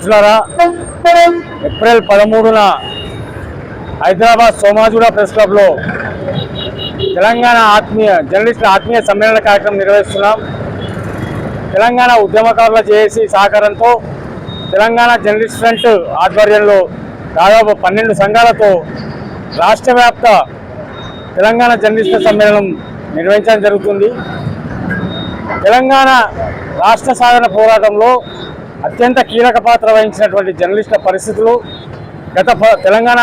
మిత్రులారా ఏప్రిల్ పదమూడున హైదరాబాద్ సోమాజుడ ప్రెస్ క్లబ్లో తెలంగాణ ఆత్మీయ జర్నలిస్టుల ఆత్మీయ సమ్మేళన కార్యక్రమం నిర్వహిస్తున్నాం. తెలంగాణ ఉద్యమకారుల జేఏసీ సహకారంతో తెలంగాణ జర్నలిస్ట్ ఫ్రంట్ ఆధ్వర్యంలో దాదాపు పన్నెండు సంఘాలతో రాష్ట్ర వ్యాప్త తెలంగాణ జర్నలిస్టుల సమ్మేళనం నిర్వహించడం జరుగుతుంది. తెలంగాణ రాష్ట్ర సాధన పోరాటంలో అత్యంత కీలక పాత్ర వహించినటువంటి జర్నలిస్టుల పరిస్థితులు గత తెలంగాణ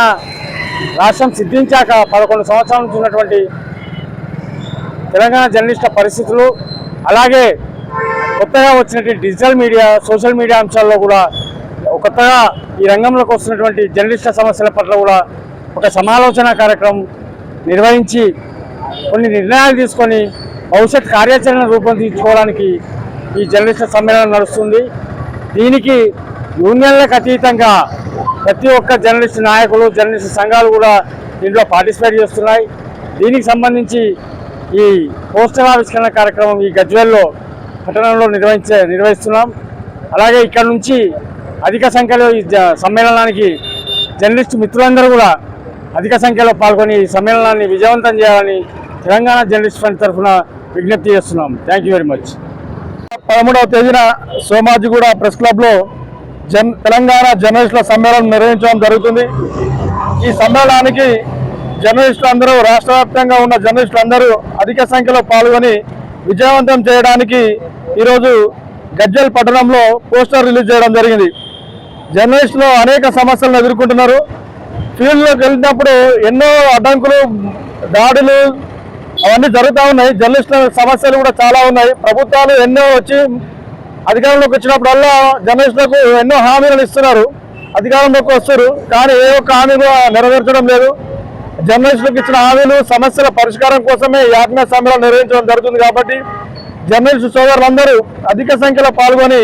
రాష్ట్రం సిద్ధించాక పదకొండు సంవత్సరాల నుంచి ఉన్నటువంటి తెలంగాణ జర్నలిస్టుల పరిస్థితులు అలాగే కొత్తగా వచ్చినటువంటి డిజిటల్ మీడియా సోషల్ మీడియా అంశాల్లో కూడా కొత్తగా ఈ రంగంలోకి వస్తున్నటువంటి జర్నలిస్టుల సమస్యల పట్ల కూడా ఒక సమాలోచన కార్యక్రమం నిర్వహించి కొన్ని నిర్ణయాలు తీసుకొని భవిష్యత్ కార్యాచరణ రూపొందించుకోవడానికి ఈ జర్నలిస్టుల సమ్మేళనం నడుస్తుంది. దీనికి యూనియన్లకు అతీతంగా ప్రతి ఒక్క జర్నలిస్ట్ నాయకులు జర్నలిస్ట్ సంఘాలు కూడా దీంట్లో పార్టిసిపేట్ చేస్తున్నాయి. దీనికి సంబంధించి ఈ పోస్టర్ ఆవిష్కరణ కార్యక్రమం ఈ గజ్వేల్లో పట్టణంలో నిర్వహించే నిర్వహిస్తున్నాం. అలాగే ఇక్కడ నుంచి అధిక సంఖ్యలో ఈ సమ్మేళనానికి జర్నలిస్ట్ మిత్రులందరూ కూడా అధిక సంఖ్యలో పాల్గొని ఈ సమ్మేళనాన్ని విజయవంతం చేయాలని తెలంగాణ జర్నలిస్ట్ ఫ్రంట్ తరఫున విజ్ఞప్తి చేస్తున్నాం. Thank you very much. పదమూడవ తేదీన సోమాజిగూడ ప్రెస్ క్లబ్లో జన్ తెలంగాణ జర్నలిస్టుల సమ్మేళనం నిర్వహించడం జరుగుతుంది. ఈ సమ్మేళనానికి జర్నలిస్టులు అందరూ రాష్ట్ర వ్యాప్తంగా ఉన్న జర్నలిస్టులు అందరూ అధిక సంఖ్యలో పాల్గొని విజయవంతం చేయడానికి ఈరోజు గజ్జల్ పట్టణంలో పోస్టర్ రిలీజ్ చేయడం జరిగింది. జర్నలిస్టులు అనేక సమస్యలను ఎదుర్కొంటున్నారు. ఫీల్డ్లోకి వెళ్ళినప్పుడు ఎన్నో అడ్డంకులు దాడులు అవన్నీ జరుగుతూ ఉన్నాయి. జర్నలిస్టుల సమస్యలు కూడా చాలా ఉన్నాయి. ప్రభుత్వాలు ఎన్నో వచ్చి అధికారంలోకి వచ్చినప్పుడల్లా జర్నలిస్టులకు ఎన్నో హామీలను ఇస్తున్నారు. అధికారంలోకి వస్తారు కానీ ఏ ఒక్క హామీ నెరవేర్చడం లేదు. జర్నలిస్టులకు ఇచ్చిన హామీలు సమస్యల పరిష్కారం కోసమే ఈ ఆత్మీయ సమ్మేళనం నిర్వహించడం జరుగుతుంది కాబట్టి జర్నలిస్టు సోదరులందరూ అధిక సంఖ్యలో పాల్గొని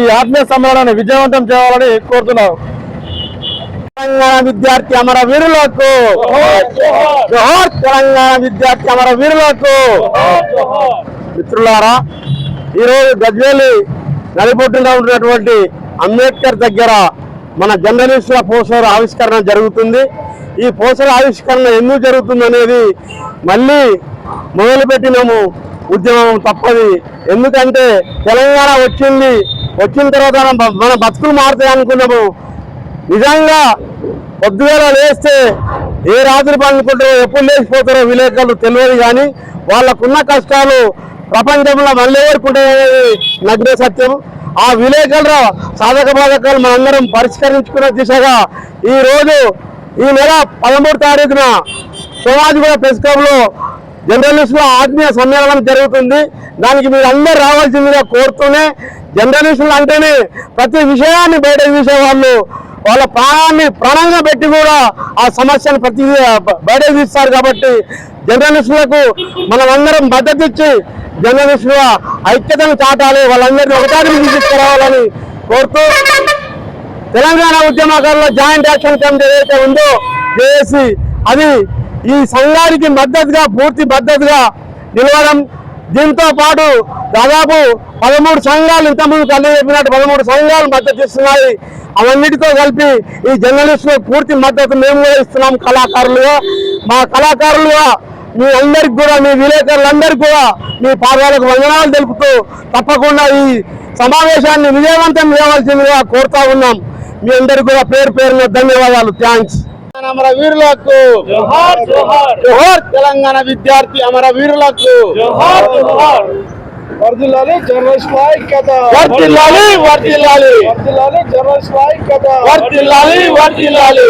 ఈ ఆత్మీయ సమ్మేళనాన్ని విజయవంతం చేయాలని కోరుతున్నారు తెలంగాణ విద్యార్థి అమర వీరులకు జోహార్ తెలంగాణ విద్యార్థి అమర వీరులకు మిత్రులారా ఈరోజు గజ్వేలి నడిబొట్టులో ఉన్నటువంటి అంబేద్కర్ దగ్గర మన జర్నలిస్టుల పోస్టర్ ఆవిష్కరణ జరుగుతుంది. ఈ పోస్టర్ ఆవిష్కరణ ఎందుకు జరుగుతుంది అనేది మళ్ళీ మొదలుపెట్టినాము ఉద్యమం తప్పది. ఎందుకంటే తెలంగాణ వచ్చింది వచ్చిన తర్వాత మన- మన బతుకులు మారుతాయి అనుకున్నాము. నిజంగా పొద్దువేళ లేస్తే ఏ రాత్రి పండుకుంటారో ఎప్పుడు లేచిపోతారో విలేకరులు తెలియదు కానీ వాళ్ళకున్న కష్టాలు ప్రపంచంలో మళ్ళీ ఎవరుకుంటాయనేది నగ్నే సత్యం. ఆ విలేకరుల సాధక బాధకాలు మనందరం పరిష్కరించుకునే దిశగా ఈ రోజు ఈ నెల పదమూడు తారీఖున సోమాజిగూడ ప్రెస్ క్లబ్లో జర్నలిస్టుల ఆత్మీయ సమ్మేళనం జరుగుతుంది. దానికి మీరు అందరూ రావాల్సిందిగా కోరుతూనే జర్నలిస్టులు అంటేనే ప్రతి విషయాన్ని బయట తీసే వాళ్ళ ప్రాణాన్ని ప్రాణంగా పెట్టి కూడా ఆ సమస్యను ప్రతి బయట తీస్తారు కాబట్టి జర్నలిస్టులకు మనమందరం మద్దతు ఇచ్చి జర్నలిస్టుల ఐక్యతను చాటాలి. వాళ్ళందరినీ ఒకటానికి తీసుకురావాలని కోరుతూ తెలంగాణ ఉద్యమకారుల జాయింట్ యాక్షన్ కమిటీ ఏదైతే ఉందో జేఏసీ అది ఈ సంఘానికి మద్దతుగా పూర్తి మద్దతుగా నిలవడం దీంతో పాటు దాదాపు పదమూడు సంఘాలు ఇంతకుముందు కలిగి చెప్పినట్టు పదమూడు సంఘాలు మద్దతు ఇస్తున్నాయి. అవన్నిటితో కలిపి ఈ జర్నలిస్టులు పూర్తి మద్దతు మేము కూడా ఇస్తున్నాం కళాకారులుగా. మా కళాకారులుగా మీ అందరికి కూడా మీ విలేకరులందరికీ కూడా మీ పాదాలకు వందనాలు తెలుపుతూ తప్పకుండా ఈ సమావేశాన్ని విజయవంతం చేయవలసిందిగా కోరుతా ఉన్నాం. మీ అందరికి కూడా పేరు పేరున ధన్యవాదాలు. థ్యాంక్స్. అమర వీరులకు జోహార్. తెలంగాణ విద్యార్థి అమర వీరులకు వర్దిల్లాలి జర్నలిస్ట్ ఐక్యత వర్తిల్లాలి వర్తిల్లాలి వర్దిల్లాలి జర్నలిస్ట్ ఐక్యత వర్తిల్లాలి వర్తిల్లాలి